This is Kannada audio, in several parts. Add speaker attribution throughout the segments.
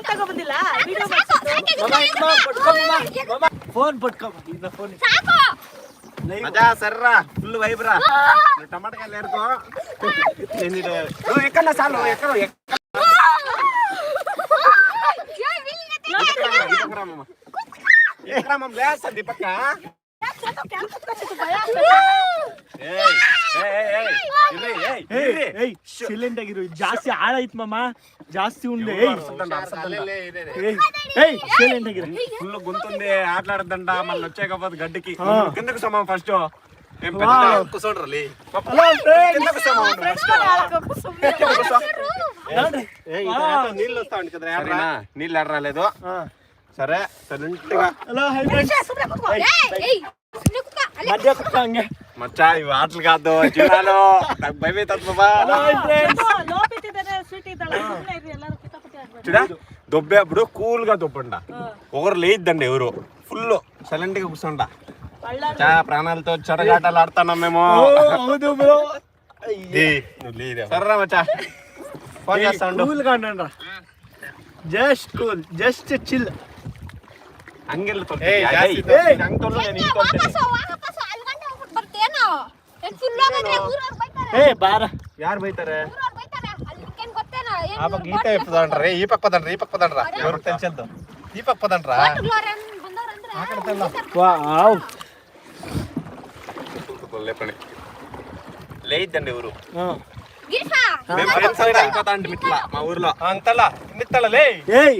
Speaker 1: ಫೋನ್ ತಗೊಬಂದಿಲ್ಲ ವಿಡಿಯೋ
Speaker 2: ಫೋನ್ ಪಟ್ಕೊಂಬ ಇನ್ನ ಫೋನ್
Speaker 3: ಸಾಕು
Speaker 4: ಮಜಾ ಸರ್ರ ಫುಲ್ ವೈಬ್ರ ಟಮಾಟಕಾಯಿ ಏರ್ಕೋ ಏನಿದೆ ಓ, ಎಕ್ಕಣ್ಣ ಸಾಲು ಎಕ್ಕಣ ಎಕ್ರಾಮಮ್ ಲೇಸ ದೀಪಕ್ಕ ಏಯ್ ಏಯ್ ಏಯ್ ಇರ್ರಿ ಏಯ್ ಇರ್ರಿ
Speaker 2: ಏಯ್ ಸೈಲೆಂಟ್ ಆಗಿರು ಜಾಸ್ತಿ ಆಳೈತ್ ಮಾಮ ಜಾಸ್ತಿ ಉಂಡೆ ಏಯ್ ಏಯ್ ಏಯ್ ಸೈಲೆಂಟ್ ಆಗಿರು
Speaker 4: ఫుల్ గుంతుంది ఆటలాడదండ మళ్ళీ వచ్చాకపోతే గడ్డికి
Speaker 2: ఆ.
Speaker 4: కిందకు సమం ఫస్ట్ ఏం
Speaker 2: వా.
Speaker 4: కూర్చోండి
Speaker 2: హలో ఫ్రెండ్స్
Speaker 4: కిందకు సమం
Speaker 5: నీళ్ళు వస్తా ఉంది కదా
Speaker 4: సరేనా నీళ్ళు ఆడ రాలేదు సరే సైలెంట్ గా
Speaker 2: హలో హై ఫ్రెండ్స్ మధ్య
Speaker 4: కుట్టంగా ఆటలు కాదు చూడాలో. నాకు భయం చూడా? కూల్గా దొబ్బండ. ఒకరు లేదండి ఎవరు. ఫుల్ సైలెంట్గా కూర్చోండ. ప్రాణాలతో చెరగాటలు ఆడుతున్నాం మేము. సర్రా
Speaker 2: జస్ట్ కూల్ జస్ట్ చిల్
Speaker 3: అంగెళ్ళతో
Speaker 2: ಏ ಬಾರ
Speaker 4: ಯಾರು ಬೈತಾರೆ
Speaker 3: ಊರವ್ರು ಬೈತಾರೆ ಅಲ್ಲಿ ಏನ್ ಗೊತ್ತೇನೋ ಏನ್
Speaker 5: ఆ పక్క ఈత పదండ్రి ఈ పక్క పదండ్రి ఈ పక్క పదండ్రా ఎవరికి తెలిసేద్దు ఈ పక్క పదండ్రా
Speaker 3: ಹೋಟ್ಲವ್ರು ಬಂದವ್ರಂದ್ರೆ
Speaker 2: ವಾವ್
Speaker 4: లేపండి లేయిద్దండి ఊరు
Speaker 2: ಹಾ
Speaker 3: ಗಿರೀಶಾ
Speaker 4: మేము ఫ్రెండ్స్ అంతా అయిపోతా అండి ఇట్లా మా ఊర్లో
Speaker 5: ಅಂತಲ್ಲ ನಿತ್ತಳಲೇ
Speaker 2: ಏಯ್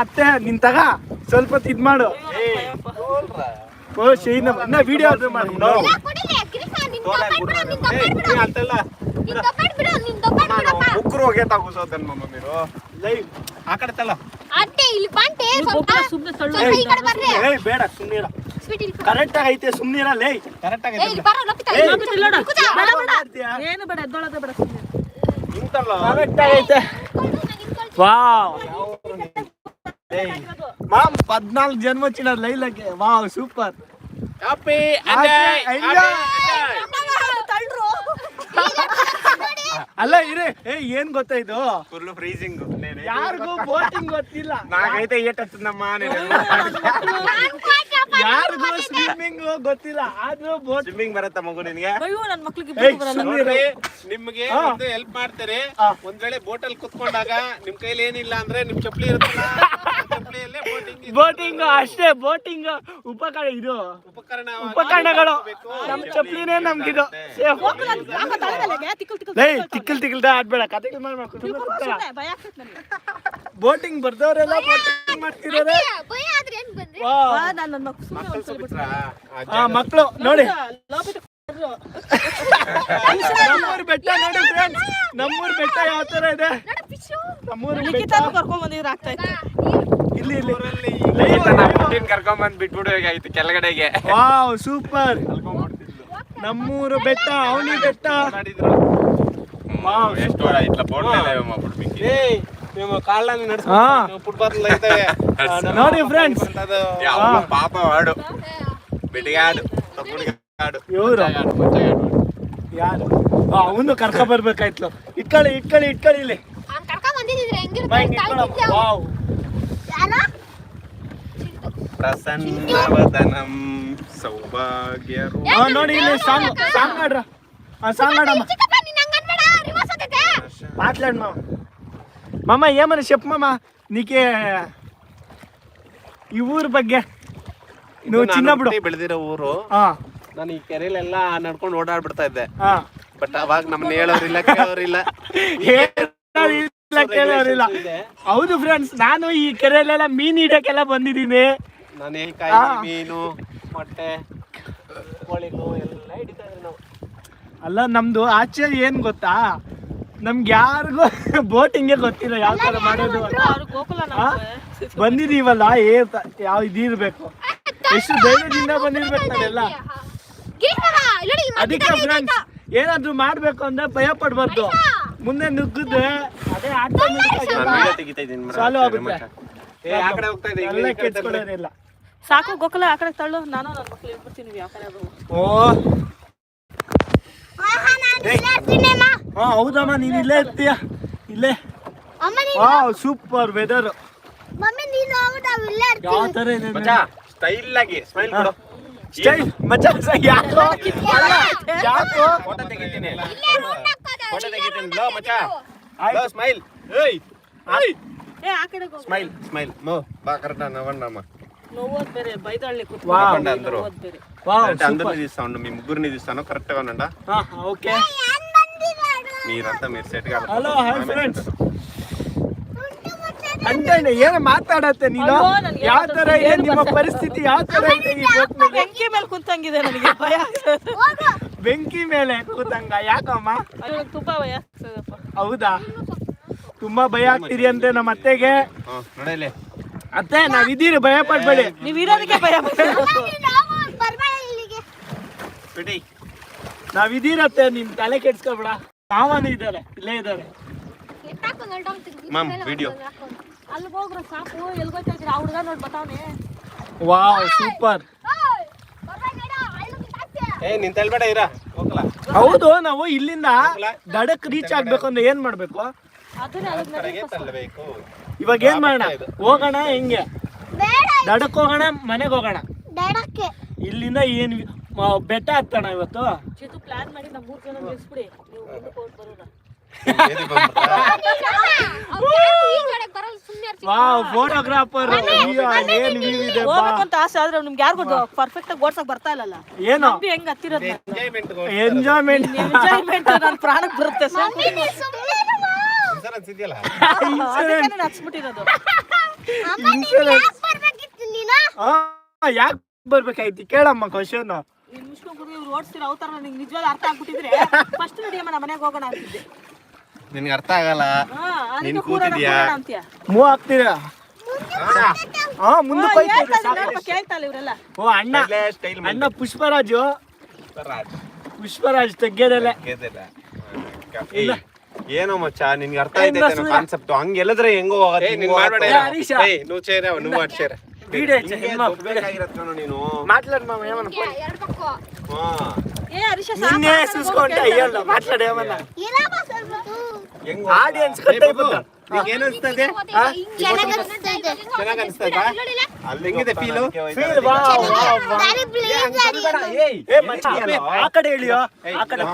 Speaker 2: ಅತ್ತೆ ನಿಂತಾಗ ತಗ. ಸ್ವಲ್ಪ ಇದ್ ಮಾಡು. ಓ ಶೈನ ಇನ್ನ ವಿಡಿಯೋ ಅದು ಮಾಡು.
Speaker 3: ನೋಡು.
Speaker 5: ಅಂತಲ್ಲ.
Speaker 4: ಉಕ್ರು ಹೋಗೇ ತಗೋಸೋದನ್ ಮಮ್ಮ ನೀರು
Speaker 2: ಲೈವ್
Speaker 5: ಆ ತಲ್ಲ
Speaker 3: ಅತ್ತೆ ಇಲ್ಲಿ
Speaker 1: ಬಂತೆ ಸುಮ್ಮನೆ ತಳ್ಳು
Speaker 3: ಈ
Speaker 2: ಬೇಡ
Speaker 3: ಸುಮ್ಮನೆ ಇರ.
Speaker 2: ಕರೆಕ್ಟ್ ಐತೆ ಸುಮ್ಮನೆ ಇರ ಲೇ.
Speaker 5: ಕರೆಕ್ಟ್
Speaker 1: ಆಗಿ ಐತೆ. ಏನು
Speaker 4: ಸುಮ್ಮನೆ
Speaker 2: ಕರೆಕ್ಟ್ ಐತೆ. ಮಾಮ್ ಪದ್ನಾಲ್ಕು ಜನ್ಮ ಚಿನ್ನ ಲೈಲಕ್ಕೆ ವಾವ್ ಸೂಪರ್
Speaker 5: ಹ್ಯಾಪಿ
Speaker 1: ತಳ್ರು
Speaker 2: ಅಲ್ಲ ಇರೇ ಏ ಏನ್ ಗೊತ್ತಾ ಇದು
Speaker 4: ఫుల్ ఫ్రీజింగ్ నేను
Speaker 2: ಯಾರಿಗೂ ಬೋಟಿಂಗ್ ಗೊತ್ತಿಲ್ಲ
Speaker 4: నాకైతే ఏటొస్తుందమ్మా నేను
Speaker 2: ಯಾರಿಗೂ ಸ್ವಿಮ್ಮಿಂಗ್ ಗೊತ್ತಿಲ್ಲ ಆದ್ರೂ ಬೋಟ್
Speaker 4: ಸ್ವಿಮ್ಮಿಂಗ್ ಬರುತ್ತಾ ಮಗು ನಿನಗೆ?
Speaker 1: ಅಯ್ಯೋ ನನ್ನ ಮಕ್ಳಿಗೆ ಬರಲ್ಲ.
Speaker 2: ಸುಮ್ನಿರು.
Speaker 5: ನಿಮ್ಗೆ. ಒಂದು ಹೆಲ್ಪ್ ಮಾಡ್ತಾರೆ. ಒಂದ್ ವೇಳೆ ಬೋಟಲ್ ಕುತ್ಕೊಂಡಾಗ ನಿಮ್ ಕೈಲಿ ಏನಿಲ್ಲ ಅಂದ್ರೆ ನಿಮ್ ಚಪ್ಪಲಿ ಇರುತ್ತಲ್ಲ ಚಪ್ಪಲಿಯಲ್ಲೇ ಬೋಟಿಂಗ್
Speaker 2: ಬೋಟಿಂಗ್ ಅಷ್ಟೇ ಬೋಟಿಂಗ್ ಉಪಕರಣ ಇದು.
Speaker 5: ಉಪಕರಣ
Speaker 2: ಉಪಕರಣಗಳು. ನಮ್ ಚಪ್ಲಿನೇ ನಮ್ಗಿದು ಸೇಫ್.
Speaker 1: ತಿಕ್ಕಲ್
Speaker 2: ತಿಕ್ಕಲ್ದ ಆಡ್ಬೇಡ ಕತೆಗಳು ಮಾಡ್ಬೇಕು ಬೋಟಿಂಗ್ ಬರ್ದವ್ರೆಲ್ಲ ಬೋಟಿಂಗ್ ಮಾಡ್ತಿದ್ದಾರೆ ಮಕ್ಕಳು ನೋಡಿ. ನಮ್ಮೂರ್ ಬೆಟ್ಟ ನೋಡಿ ಫ್ರೆಂಡ್ಸ್ ನಮ್ಮೂರ್ ಬೆಟ್ಟ ಯಾವ ತರ ಇದೆ?
Speaker 3: ನೋಡ ಪಿಚ್ಚು.
Speaker 2: ನಮ್ಮೂರ್ ಬೆಟ್ಟ.
Speaker 1: ಲಿಖಿತನು ಕರ್ಕೊಂಡ್ ಬಂದಿದ್ರೆ ಆಗ್ತಾ
Speaker 2: ಇಲ್ಲಿ ಇಲ್ಲಿ.
Speaker 4: ಬಿಟ್ಬಿಡು ಕೆಳಗಡೆಗೆ.
Speaker 2: Wow super. ನಮ್ಮೂರು ಬೆಟ್ಟ ಅವನಿ ಬೆಟ್ಟ. ವಾವ್
Speaker 4: ಎಷ್ಟು ಮಾಡ್ಬಿಡ್ಬೇಕು
Speaker 5: ಏಯ್ ಕಾಲನ್ನ
Speaker 2: ನೋಡಿ ಫ್ರೆಂಡ್ಸ್
Speaker 4: ಪಾಪ ಹಾಡು.
Speaker 2: ಯಾರು? ಅವನು ಕರ್ಕ ಬರ್ಬೇಕಾಯ್ತು ಇಟ್ಕೊಳ್ಳಿ ಇಟ್ಕೊಳ್ಳಿ ಇಟ್ಕೊಳ್ಳಿ ಇಲ್ಲಿ.
Speaker 4: ಪ್ರಸನ್ನವದನಂ
Speaker 2: ಸೌಭಾಗ್ಯ ನೋಡಿ ಇಲ್ಲಿ ಸಾಂಗ್ ಸಾಂಗ್ ಆಡ್ರ ಸಾಂಗ್
Speaker 3: ಮಾಡಮ್ಮ
Speaker 2: ಮಾತಾಡ್ మామ మామ ఏమని చెప్పు మామ నీకే ఈ ఊరు ಬಗ್ಗೆ నువ్వు చిన్నప్పుడు
Speaker 5: ಬೆಳೆದಿರೋ ಊರು
Speaker 2: ಆ,
Speaker 5: ನಾನು ಈ ಕೆರೆಲೆಲ್ಲ ನಡ್ಕೊಂಡು ಓಡಾಡ್ಬಿಡ್ತಾ ಇದ್ದೆ
Speaker 2: ಆ.
Speaker 5: ಬಟ್ ಅವಾಗ ನಮ್ಮನ್ನ ಹೇಳೋರಿಲ್ಲ ಕೇಳೋರಿಲ್ಲ
Speaker 2: ಹೇಳೋರಿಲ್ಲ, ಕೇಳೋರಿಲ್ಲ ಹೌದು ಫ್ರೆಂಡ್ಸ್ ನಾನು ಈ ಕೆರೆಯಲ್ಲೆಲ್ಲ ಮೀನ್ ಹಿಡಿಯಕ್ಕೆಲ್ಲ ಬಂದಿದ್ದೀನಿ
Speaker 5: ನಾನು ಏಕಾಯಿ
Speaker 2: ಆ.
Speaker 5: ಮೀನು ಮೊಟ್ಟೆ ಕೋಳಿಗಳು ಎಲ್ಲ ಹಿಡಿತಾ ಇದ್ರಿ ನಾವು
Speaker 2: ಅಲ್ಲ ನಮ್ದು ಆಶ್ಚರ್ಯ ಏನ್ ಗೊತ್ತಾ ನಮ್ಗೆ ಯಾರಿಗೂ ಬೋಟಿಂಗೇ ಗೊತ್ತಿಲ್ಲ ಯಾವ ತರ ಮಾಡೋದು? ಬಂದಿದೀವಲ್ಲ ಏ ಯಾವ ಇದಿರ್ಬೇಕು? ಎಷ್ಟು ಧೈರ್ಯದಿಂದ ಬಂದಿರ್ಬೇಕು ನಾವೆಲ್ಲ? ಅದಕ್ಕೆ ಫ್ರೆಂಡ್ಸ್ ಏನಾದ್ರು ಮಾಡ್ಬೇಕು ಅಂದ್ರೆ ಭಯ ಪಡ್ಬಾರ್ದು. ಮುಂದೆ ನುಗ್ಗಿದ್ರೆ ಅದೇ ಸಾಲು. ಆಗುತ್ತೆ.
Speaker 5: ಏ ಆ ಹೋಗ್ತಾ ಇದೆ
Speaker 2: ಎಲ್ಲ
Speaker 1: ಸಾಕು ಗೋಕುಲ ಆ ಕಡೆ ತಳ್ಳು. ನಾನು ನನ್ನ ಮಕ್ಳು ಇಟ್ಬಿಡ್ತೀನಿ ಯಾವ ಕಡೆ ಅದು
Speaker 2: ಓ. ಹಾ ಹೌದಮ್ಮ ನೀನ್ ಇಲ್ಲೇ ಇರ್ತೀಯ? ಇಲ್ಲೇ. Wow super weather
Speaker 5: mummy style ಆಗಿ ಸ್ಮೈಲ್ ಕೊಡು.
Speaker 2: ಸ್ಟೈಲ್ ಯಾಕೋ?
Speaker 5: ತೆಗಿತೀನಿ ಸ್ಮೈಲ್ ಏಯ್
Speaker 1: ಏ
Speaker 5: ಸ್ಮೈಲ್ ಸ್ಮೈಲ್ ಬಾ ಕರೆಕ್ಟ್ ನವಣ್ಣಮ್ಮ
Speaker 1: ನೋವೋದ್
Speaker 2: ಕರೆಕ್ಟ್ ಓಕೆ.
Speaker 5: మీరంతా మీరు సెట్ గా
Speaker 2: ಹಲೋ ಹಾಯ್ ಫ್ರೆಂಡ್ಸ್
Speaker 3: ತುಂಡು ಮುಚ್ಚೆ
Speaker 2: ಅಂದ್ರೆ ಏನು ಮಾತಾಡತ್ತೆ ನೀನು
Speaker 1: ಅಯ್ಯೋ, ನನ್ಗೆ
Speaker 2: ಯಾವ
Speaker 1: ಯಾವತ್ತೂ
Speaker 2: ತರ ಇದೆ
Speaker 1: ಏನು
Speaker 2: ನಿಮ್ಮ
Speaker 1: ಗೊತ್ತಿಲ್ಲ.
Speaker 2: ಪರಿಸ್ಥಿತಿ ಯಾವ ತರ ಇದೆ ಈ boat ಮೇಲೆ?
Speaker 1: ಬೆಂಕಿ ಮೇಲೆ ಕುಂತಂಗಿದೆ ನನಗೆ ಭಯ ಆಗ್ತದೆ
Speaker 3: ಹೋಗು.
Speaker 2: ಬೆಂಕಿ ಮೇಲೆ ಕೂತಂಗ ಯಾಕಮ್ಮ
Speaker 1: ಅಯ್ಯೋ, ನಂಗ್ ತುಂಬಾ ಭಯ ಆಗ್ತದಪ್ಪ
Speaker 2: ಹೌದಾ ತುಂಬಾ ಭಯ ಆಗ್ತೀರಿ ಅಂತೆ ನಮ್ಮ ಅತ್ತೆಗೆ
Speaker 5: ನೋಡಲಿ
Speaker 2: ಅತ್ತೆ ನಾವ್ ಇದೀರಿ ಭಯ ಪಡ್ಬೇಡಿ
Speaker 1: ನೀವ್ ಇರೋದಕ್ಕೆ ಭಯ ಬರ್ತದೆ
Speaker 3: ನೀನು ಹೋಗು, ಬರ್ಬೇಡ ಇಲ್ಲಿಗೆ.
Speaker 5: ಬಿಡಿ
Speaker 2: ನಾವ್ ಇದೀರತ್ತೆ ನಿನ್ ತಲೆ ಕೆಡ್ಸ್ಕೊಬೇಡ ಮಾವನು ಇದ್ದಾರೆ ಇಲ್ಲೇ ಇದ್ದಾರೆ.
Speaker 3: ಎತ್ತಾಕು, ನಡ್ಡೋಗ್ತೀನಿ.
Speaker 5: Ma'am, video.
Speaker 1: ಅಲ್ಲಿ ಹೋಗ್ರ ಸಾಕು ಎಲ್ಗೋಯ್ತಾ ಇದ್ದೀರಾ? ಆ ಹುಡುಗ ನೋಡ್ ಬತಾವನೆ.
Speaker 2: Wow super.
Speaker 5: ಏ ನಿಂತಲ್ಬೇಡ ಹೇಳ್ಬೇಡ ಇರ ಹೋಗಲ್ಲ
Speaker 2: ಹೌದು ನಾವು ಇಲ್ಲಿಂದ ದಡಕ್ ರೀಚ್ ಆಗ್ಬೇಕು ಅಂದ್ರೆ ಏನ್ ಮಾಡ್ಬೇಕು?
Speaker 1: ಅದನ್ನೇ ಅದನ್ನ
Speaker 5: ಕಡೆಗೆ
Speaker 2: ಇವಾಗ ಏನ್ ಮಾಡೋಣ? ಹೋಗೋಣ ಹೆಂಗೆ?
Speaker 3: ಬೇಡ,
Speaker 2: ದಡಕ್ ಹೋಗೋಣ ಮನೆಗೆ ಹೋಗೋಣ?
Speaker 3: ದಡಕ್ಕೆ.
Speaker 2: ಇಲ್ಲಿಂದ ಏನ್ ಬೆಟ್ಟ ಹತ್ತಣ ಇವತ್ತು?
Speaker 1: ಪ್ಲಾನ್ ಮಾಡಿ ನಮ್ಮ ಮೂರ್ ಜನ ನಿಲ್ಸ್ಬಿಡಿ.
Speaker 3: ಯಾರು
Speaker 2: ಫೋಟೋಗ್ರಾಫರ್ ಏನ್ ವ್ಯೂ ಇದೆ ಬಾ.
Speaker 1: ಹೋಗ್ಬೇಕು ಅಂತ ಆಸೆ ಆದ್ರೆ ನಿಮ್ಗೆ ಯಾರಿಗೂ ಪರ್ಫೆಕ್ಟ್ ಆಗಿ ಓಡ್ಸಕ್ ಬರ್ತಾ ಇಲ್ಲಲ್ಲ.
Speaker 2: ಏನು?
Speaker 1: ಹೆಂಗ್ ಹತ್ತಿರೋದ್
Speaker 5: ಎಂಜಾಯ್ಮೆಂಟ್
Speaker 2: ಎಂಜಾಯ್ಮೆಂಟ್
Speaker 1: ಎಂಜಾಯ್ಮೆಂಟ್ ನನ್ನ ಪ್ರಾಣಕ್ಕೆ ಬರುತ್ತೆ
Speaker 5: ಇನ್ಸೂರೆನ್ಸ್?
Speaker 3: ಯಾಕೆ
Speaker 2: ಬರ್ಬೇಕಾಯ್ತಿ? ಕೇಳಮ್ಮ ಕ್ವಶನ್
Speaker 1: ನಿಮ್ ಮುಷ್ಕೊಂಡ್ ಕುಡಿ ಇವ್ರು ಓಡಿಸ್ತೀರ ಅವತಾರ ನಿಂಗೆ ನಿಜವಾದ ಅರ್ಥ ಆಗ್ಬಿಟ್ಟಿದ್ರೆ ಫಸ್ಟ್ ನಡಿಯಮ್ಮ ನಮ್ಮ ಮನೆಗೆ ಹೋಗೋಣ ಅಂತಿದ್ದೆ
Speaker 5: ನಿನ್ಗೆ ಅರ್ಥ ಆಗಲ್ಲ
Speaker 1: ಹಾ ಅದಕ್ಕೆ
Speaker 5: ನೀನ್
Speaker 1: ಕೂರೋಣ
Speaker 5: ಕೂತಿದ್ಯಾ?
Speaker 1: ಕೂರೋಣ ಅಂತೀಯ
Speaker 2: ಮೂವ್ ಆಗ್ತೀರಾ ಹಾ ಮುಂದಕ್ಕೆ ಹೋಯ್ತೀರಿ
Speaker 1: ಹೇಳ್ತಾ
Speaker 2: ಸಾಕು.
Speaker 1: ನೋಡಪ್ಪ ಕೇಳ್ತಾ ಇಲ್ಲ ಇವರೆಲ್ಲ
Speaker 2: ಓ ಅಣ್ಣ
Speaker 5: ಸ್ಟೈಲ್
Speaker 2: ಅಣ್ಣ ಪುಷ್ಪರಾಜು ಪುಷ್ಪರಾಜ್ ತೆಗ್ಯೋದಲ್ಲೇ ಇಲ್ಲ.
Speaker 5: ಏನೋ ಮಚ್ಚ ನಿನ್ಗೆ ಅರ್ಥ
Speaker 2: ಏ,
Speaker 5: ಆಯ್ತೈತೆ
Speaker 2: ಸುಮ್ನೆ.
Speaker 5: ಕಾನ್ಸೆಪ್ಟ್ ಹಂಗ ಎಲ್ಲದ್ರೆ ಹೆಂಗೋ ನೀನ್ ಮಾಡ್ಬೇಡ
Speaker 2: ಏ, ಹರೀಶ.
Speaker 5: నువ్వు చేరావు నువ్వు అటు చేరా
Speaker 2: మాట్లాడు ఏమన్నా
Speaker 5: ಆಡಿಯನ್ಸ್
Speaker 3: ಚೆನ್ನಾಗಿ
Speaker 2: ಆ ಕಡೆ ಹೇಳಿಯೋ ಆ ಕಡೆ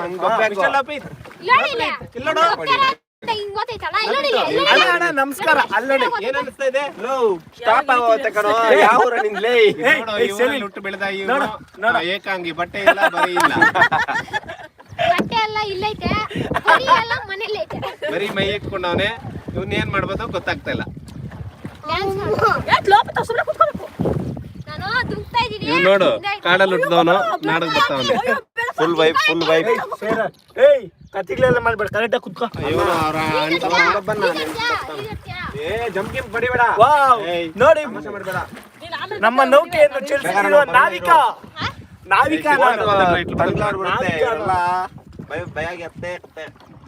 Speaker 2: ನಮಸ್ಕಾರ. ಅಲ್ಲಡೆ
Speaker 5: ಏನ್ ಅನಿಸ್ತಾ ಇದೆ? ಸ್ಟಾಪ್ ಯಾವ ಹುಟ್ಟು ಬೆಳೆದ
Speaker 2: ನೋಡು,
Speaker 5: ಇವನು
Speaker 2: ನೋಡು.
Speaker 5: ಏಕಾಂಗಿ ಬಟ್ಟೆ ಇಲ್ಲ ಬರೀ ಇಲ್ಲ.
Speaker 3: ಬಟ್ಟೆ ಎಲ್ಲ ಇಲ್ಲೈತೆ. ಬರೀ ಎಲ್ಲ ಮನೇಲಿ ಐತೆ.
Speaker 5: ಬರೀ ಮೈ ಇಟ್ಕೊಂಡವನೆ ಇವ್ನ ಏನ್ ಮಾಡ್ಬೋದು ಗೊತ್ತಾಗ್ತಾ ಇಲ್ಲ. ನೋಡು ಕಾಡಲ್ಲಿ ಹುಟ್ಟಿದವನು ನಾಡಕ್ ಬರ್ತಾವನೆ ಫುಲ್ ವೈಫ್ ಫುಲ್
Speaker 2: ವೈಫ್ ಏಯ್ ಕತ್ತಿಗಳೆಲ್ಲ ಮಾಡ್ಬೇಡ. ಕರೆಕ್ಟಾಗಿ ಕುತ್ಕೋ. ನೋಡಿ. ನಮ್ಮ ನೌಕೆಯನ್ನು ಚಲಿಸಿರುವ ನಾವಿಕ. ನಾವಿಕ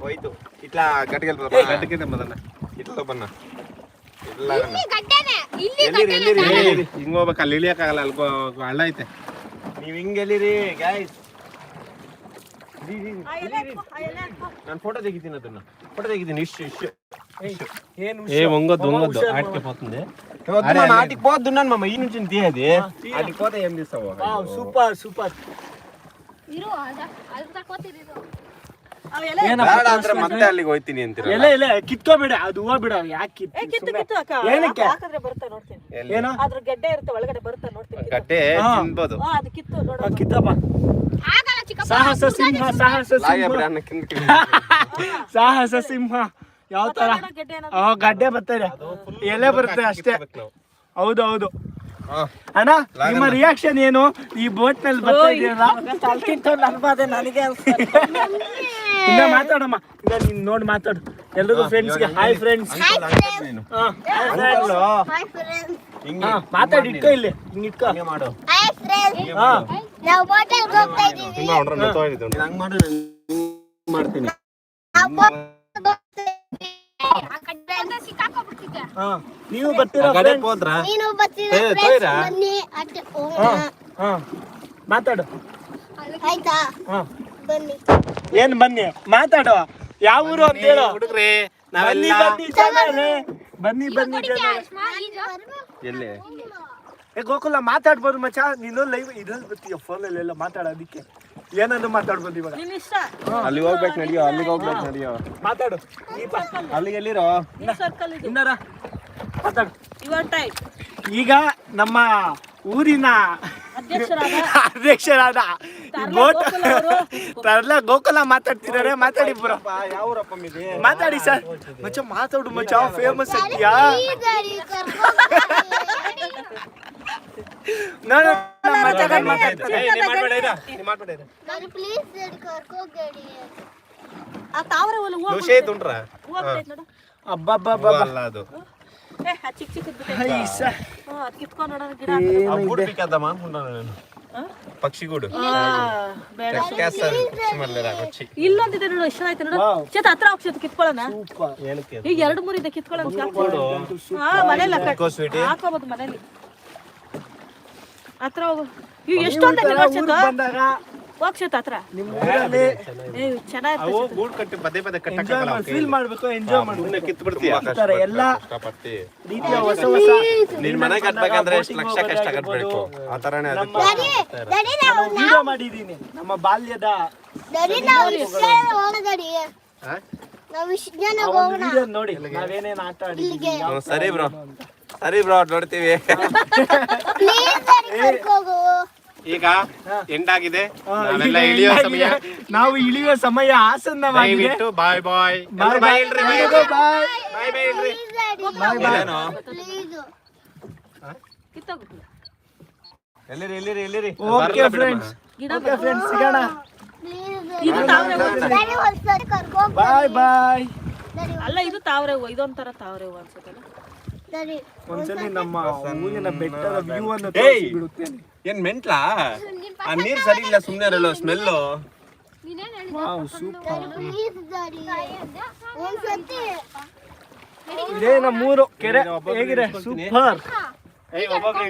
Speaker 5: ಹೋಯ್ತು. ಇಟ್ಲಾ
Speaker 3: ಗಟ್ಟಿಗೆ
Speaker 5: ಬನ್ನ. ಹಿಂಗ್ ಹೋಗ್ಬೇಕು ಅಲ್ಲಿ ಇಳಿಯಕ್ಕಾಗಲ್ಲ ಅಲ್ಲಿ ಹಳ್ಳ ಐತೆ. ನೀವ್ ಹಿಂಗ್ ಎಲ್ಲಿರಿ ಗಾಯ್ಸ್ ನಾನು ಫೋಟೋ ತೆಗಿತೀನಿ ಅದನ್ನ ಫೋಟೋ ತೆಗಿತೀನಿ ಇಷ್ಟು ಇಷ್ಟು
Speaker 2: ಏನು
Speaker 5: ఏ వంగొద్దు వంగొద్దు
Speaker 2: హుషారు
Speaker 5: ఆటికి పోతుంది ఆటికి పోద్దు నన్ను మమ్మ ఈ నుంచి తీయది ఆటికి పోతే ఏం తీస్తావు
Speaker 2: ವಾವ್ ಸೂಪರ್ ಸೂಪರ್
Speaker 3: ಇರು ಅದ ಅದ್ರ ತಕೋತೀರಿ ಇರು
Speaker 1: ಅವೆಲ್ಲ
Speaker 2: ಏನಪ್ಪ
Speaker 4: ಬೇಡ ಅಂದ್ರೆ ಮತ್ತೆ ಅಲ್ಲಿಗೆ ಹೋಯ್ತೀನಿ ಅಂತೀರ
Speaker 2: ಎಲೆ ಎಲೆ ಕಿತ್ಕೋಬೇಡ ಅದು ಹೂವ ಬಿಡ ಯಾಕೆ
Speaker 1: ಏ, ಕಿತ್ತು ಕಿತ್ತು ಅಕ್ಕ
Speaker 2: ಏನಕ್ಕೆ?
Speaker 1: ಹಾಕಿದ್ರೆ ಬರುತ್ತೆ ನೋಡ್ತೀನಿ
Speaker 2: ಏನೋ
Speaker 1: ಅದ್ರ ಗೆಡ್ಡೆ ಇರುತ್ತೆ ಒಳಗಡೆ ಬರುತ್ತೆ ನೋಡ್ತೀನಿ ಕಿತ್ತು.
Speaker 4: ಗಡ್ಡೆ
Speaker 2: ಹಾ.
Speaker 4: ತಿನ್ಬೋದು
Speaker 1: ಆ, ಅದು ಕಿತ್ತು ನೋಡು
Speaker 2: ಆ, ಕಿತ್ತಪ್ಪ
Speaker 6: ಆಗಲ್ಲ ಚಿಕ್ಕಪ್ಪ
Speaker 2: ಸಾಹಸ ಸಿಂಹ ಸಾಹಸ ಸಿಂಹ. ಸಾಹಸ ಸಿಂಹ. ಯಾವ ತರ?
Speaker 1: ಓ ಗೆಡ್ಡೆ
Speaker 2: ಬರ್ತಾರೆ ಎಲೆ ಬರುತ್ತೆ ಅಷ್ಟೇ. ಹೌದು ಹೌದು.
Speaker 4: ಹಾ.
Speaker 2: ಅಣ್ಣ ನಿಮ್ಮ ರಿಯಾಕ್ಷನ್ ಏನು? ಈ ಬೋಟ್ನಲ್ಲಿ ಬರ್ತಾ ಇದೆಯಲ್ಲ
Speaker 1: ನನಗೆ
Speaker 2: ಇನ್ನ ಮಾತಾಡಮ್ಮ. ಈಗ ನೀನ್ ನೋಡಿ ಮಾತಾಡು. ಎಲ್ರಿಗೂ ಫ್ರೆಂಡ್ಸ್ಗೆ ಹಾಯ್ ಫ್ರೆಂಡ್ಸ್ ಮಾತಾಡಿ ಇಟ್ಕೋ ಇಲ್ಲಿ. ಹಿಂಗ್ ಇಟ್ಕೋ.
Speaker 4: ಮಾಡು.
Speaker 6: ಫ್ರೆಂಡ್ಸ್ ನಾವು ಹೋಟೆಲ್ಗೆ ಹೋಗ್ತಾ ಇದೀವಿ
Speaker 4: ಹಿಂಗೆ ಹೊಡ್ರೆ ನಿಂತೋಗಿದ್ದು. ನೀನ್ ಹಂಗ್ ಮಾಡು ನಾನು ಹಿಂಗ್ ಮಾಡ್ತೀನಿ?
Speaker 6: ಸಿಕ್ಕಾಕೊಂಡ್ಬಿಡ್ತಿದ್ದೆ
Speaker 2: ಹಾ ನೀವು ಬರ್ತೀರಾ
Speaker 4: ಗಡ್ಡೆ
Speaker 2: ಫ್ರೆಂಡ್ಸ್
Speaker 4: ಹೋದ್ರ?
Speaker 6: ನೀನು ಬರ್ತೀರ
Speaker 4: ಏ, ತೊಯ್ರಾ?
Speaker 6: ಬನ್ನಿ ಅಟ್ಟೆ
Speaker 2: ಹಾ
Speaker 6: ಹೋಗೋಣ.
Speaker 2: ಹಾ ಮಾತಾಡು.
Speaker 6: ಆಯ್ತಾ?
Speaker 2: ಹಾ.
Speaker 6: ಬನ್ನಿ.
Speaker 2: ಏನ್ ಬನ್ನಿ ಮಾತಾಡು ಯಾವ ಊರು ಅಂತ ಹೇಳು.
Speaker 4: ಹುಡುಗ್ರಿ
Speaker 2: ಬನ್ನಿ
Speaker 4: ನಾವೆಲ್ಲ
Speaker 2: ಬನ್ನಿ. ಬನ್ನಿ ಬನ್ನಿ.
Speaker 4: ಎಲ್ಲಿ?
Speaker 2: ಏ ಗೋಕುಲ ಮಾತಾಡ್ಬೋದು ಮಚ್ಚ. ನೀನು ಲೈವ್ ಇದ್ರಲ್ಲಿ ಬರ್ತೀಯ ಫೋನಲ್ಲಿ ಎಲ್ಲ ಮಾತಾಡೋದಿಕ್ಕೆ. ಏನಾದ್ರು ಮಾತಾಡ್ಬೋದು ಇವಾಗ?
Speaker 1: ನಿನ್ನ ಇಷ್ಟ?
Speaker 4: ಅಲ್ಲಿಗೆ ಹೋಗ್ಬೇಕು ನಡಿಯೋ ಅಲ್ಲಿಗೆ ಹೋಗ್ಬೇಕು ನಡಿಯೋ.
Speaker 2: ಮಾತಾಡು. ದೀಪ
Speaker 4: ಅಲ್ಲಿಗೆ ಎಲ್ಲಿರೋ?
Speaker 1: ನಿನ್ನ ಸರ್ಕಲ್ ಇದು
Speaker 2: ಇನ್ನರ? ಮಾತಾಡು.
Speaker 1: ಯುವರ್ ಟೈಮ್
Speaker 2: ಈಗ ನಮ್ಮ ಊರಿನ
Speaker 1: ಅಧ್ಯಕ್ಷರಾದ
Speaker 2: ಅಧ್ಯಕ್ಷರಾದ ಈ
Speaker 1: ಗೋಕುಲ ಅವರು.
Speaker 2: ತರ್ಲ ಗೋಕುಲ ಮಾತಾಡ್ತಿದಾರೆ ಮಾತಾಡಿ ಬ್ರೋ.
Speaker 4: ಯಾವ್ರಪ್ಪ ಇದೆ
Speaker 2: ಮಾತಾಡಿ ಸರ್. ಮಚ್ಚ ಮಾತಾಡು ಮಚ್ಚ. ಫೇಮಸ್ ಆಗ್ತೀಯಾ ನಾನು
Speaker 1: ಆ ತಾವರೆ ನೋಡು.
Speaker 2: ಅಬ್ಬಬ್ಬಬ್ಬ
Speaker 4: ಅಲ್ಲ ಅದು.
Speaker 1: ಏ ಆ ಚಿಕ್ಕ ಚಿಕ್ಕದ್ ಬಿಟ್ಟೈತೆ.
Speaker 2: ಐಸ
Speaker 1: ಹ್ಞೂ ಅದು ಕಿತ್ಕೊಂಡು ನೋಡೋಣ ಗಿಡ
Speaker 4: ಆ ಗೂಡು ಬೇಕಾದಮ್ಮ ಅನ್ಕೊಂಡ ನಾನು. ಪಕ್ಷಿ ಗೂಡು
Speaker 1: ಆ, ಬೇಡ.
Speaker 4: ಕ್ಯಾಸ್ ಪಕ್ಷಿ ಮಾಡ್ಲಿಲ್ಲ ಕೊಚ್ಚಿ
Speaker 1: ಇಲ್ಲೊಂದಿದೆ ನೋಡು ಎಷ್ಟು ಆಯ್ತು ನೋಡು. ಚೇತ ಹತ್ರ ಹೋಗಿ ಚೇತ ಕಿತ್ಕೊಳ್ಳೋಣ.
Speaker 4: ಏನಕ್ಕೆ
Speaker 1: ಈಗ ಎರಡು ಮೂರು ಇದೆ ಕಿತ್ಕೊಳ್ಳೋಣ. ಹಾಕೋಬೋದು ಮನೇಲಿ ಹತ್ರ ಹೋಗು. ಎಷ್ಟೊಂದ
Speaker 2: ಬಂದಾಗ
Speaker 1: ಹತ್ರ.
Speaker 2: ನಿಮ್ಮ ಊರಲ್ಲಿ
Speaker 4: ಕಟ್ಟಿ ಪದೇ ಪದೇ
Speaker 2: ಮಾಡಿ ಫೀಲ್ ಮಾಡ್ಬೇಕು ಎಂಜಾಯ್ ಮಾಡ್ಬೇಕು.
Speaker 4: ಕಿತ್ತು ಬಿಡ್ತೀಯ
Speaker 2: ಈ ತರ ಎಲ್ಲ
Speaker 4: ಕಷ್ಟಪಟ್ಟು
Speaker 2: ರೀತಿಯ ಹೊಸ ಹೊಸ
Speaker 4: ನಿನ್ ಮನೆ ಕಟ್ಬೇಕಂದ್ರೆ ಎಷ್ಟು ಲಕ್ಷ ಕಷ್ಟ ಕಟ್ಬೇಕು ಆ ತರನೇ ಅದಕ್ಕೆ
Speaker 6: ಡ್ಯಾಡಿ ನಾವು
Speaker 2: ವಿಡಿಯೋ ಮಾಡಿದೀನಿ ನಮ್ಮ ಬಾಲ್ಯದ
Speaker 6: ಡ್ಯಾಡಿ ನಾವು ಇಷ್ಟ ಹೋಗೋದಡಿ
Speaker 4: ಹಾ?
Speaker 6: ನಾವು ಇಷ್ಟ ಜನ
Speaker 2: ಆ ಒಂದು
Speaker 6: ಹೋಗೋಣ.
Speaker 2: ವಿಡಿಯೋ ನೋಡಿ ನಾವೇನೇನ್ ಆಟ ಆಡಿದೀವಿ
Speaker 4: ಹ್ಮ್, ಸರಿ ಬ್ರೋ. ಸರಿ ಬ್ರೋ ನೋಡ್ತೀವಿ. ಈಗ ಎಂಡ್ ಆಗಿದೆ ನಾವೆಲ್ಲ ಇಳಿಯೋ ಸಮಯ.
Speaker 2: ನಾವು ಇಳಿಯುವ ಸಮಯ ಆಸನ್ನವಾಗಿದೆ.
Speaker 4: ದಯವಿಟ್ಟು bye bye.
Speaker 6: Bye bye
Speaker 2: bye. Bye
Speaker 4: bye
Speaker 6: bye?
Speaker 1: Please
Speaker 4: ಎಲ್ಲಿರಿ ಎಲ್ಲಿರಿ ಎಲ್ಲಿರಿ?
Speaker 2: ಓಕೆ ಫ್ರೆಂಡ್ಸ್ ಓಕೆ ಫ್ರೆಂಡ್ಸ್ ಸಿಗೋಣ. Bye
Speaker 6: bye.
Speaker 1: ಅಲ್ಲ ಇದು ತಾವರೆ ಹೂವು ಇದೊಂಥರ ತಾವರೆ ಹೂವು ಅನ್ಸುತ್ತಲ್ಲ.
Speaker 2: ಒಂದ್ಸಲಿ ನಮ್ಮ ಊರಿನ ಬೆಟ್ಟದ ವ್ಯೂ ಅನ್ನು
Speaker 4: ಏಯ್!
Speaker 2: ಬಿಡುತ್ತೇನೆ.
Speaker 4: ಏನ್ ಮೆಂಟ್ಲಾ? ಆ ನೀರ್ ಸರಿ ಇಲ್ಲ ಸುಮ್ನೆ ಇರಲ್ಲ ಸ್ಮೆಲ್ಲು.
Speaker 2: Wow super. ಇದೇ ನಮ್ಮೂರು ಕೆರೆ. ಹೇಗಿದೆ ಸೂಪರ್.
Speaker 4: ಏಯ್ ಒಬ್ಬೊಬ್ರು